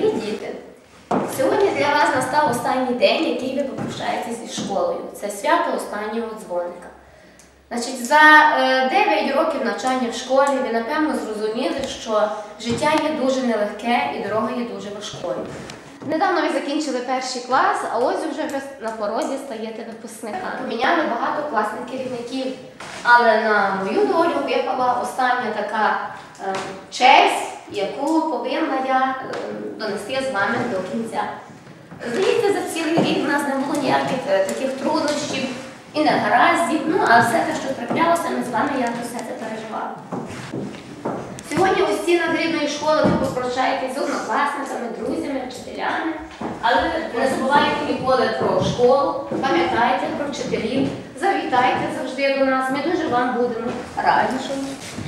Дорогі діти, сьогодні для вас настав останній день, який ви попрощаєтесь зі школою. Це свято останнього дзвоника. Значить, за е, 9 років навчання в школі ви напевно зрозуміли, що життя є дуже нелегке і дорога є дуже важкою. Недавно ви закінчили перший клас, а ось вже на порозі стаєте випускниками. Поміняли багато класних керівників, але на мою долю випала остання така е, честь, яку повинна я е, донести з вами до кінця. Здається, за цілий рік в нас не було ніяких е, таких труднощів і негараздів, ну а все те, що траплялося, ми з вами якось все це переживали. Сьогодні у стінах рідної школи ви попрощаєтесь з однокласниками, друзями, вчителями, але не забувайте ніколи про школу, пам'ятайте про вчителів, завітайте завжди до нас. Ми дуже вам будемо раді.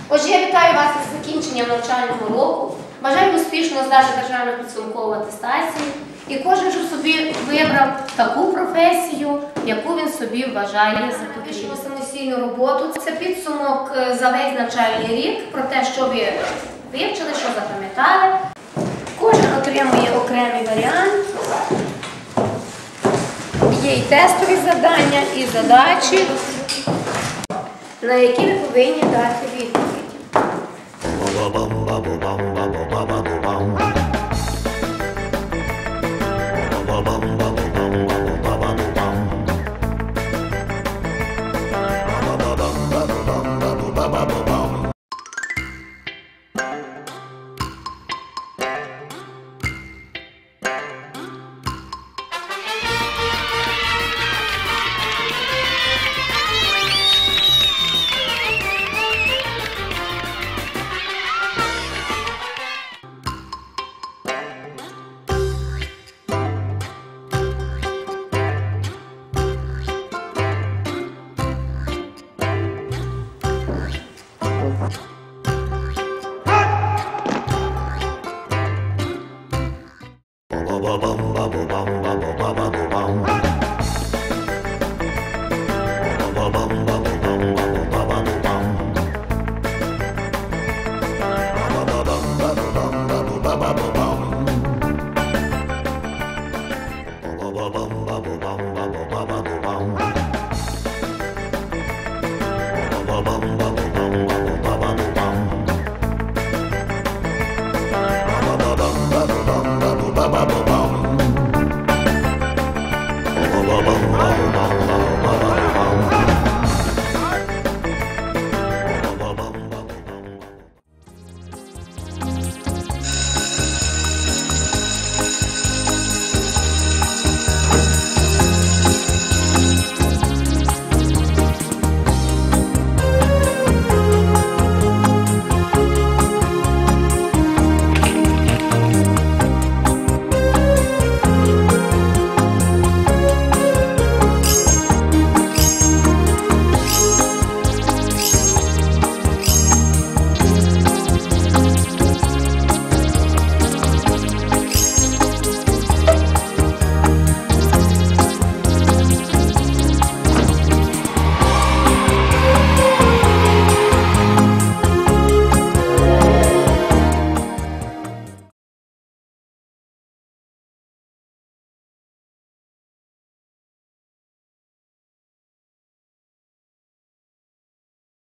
Отже, я вітаю вас із закінченням навчального року. Бажаю успішно здати державну підсумкову атестацію. І кожен ж собі вибрав таку професію, яку він собі вважає за потрібну самостійну роботу. Це підсумок е, за весь навчальний рік про те, що ви вивчили, що запам'ятали. Кожен отримує окремий варіант. Є і тестові завдання, і задачі, на які ви повинні дати ba bum bom, bom, bom, bom.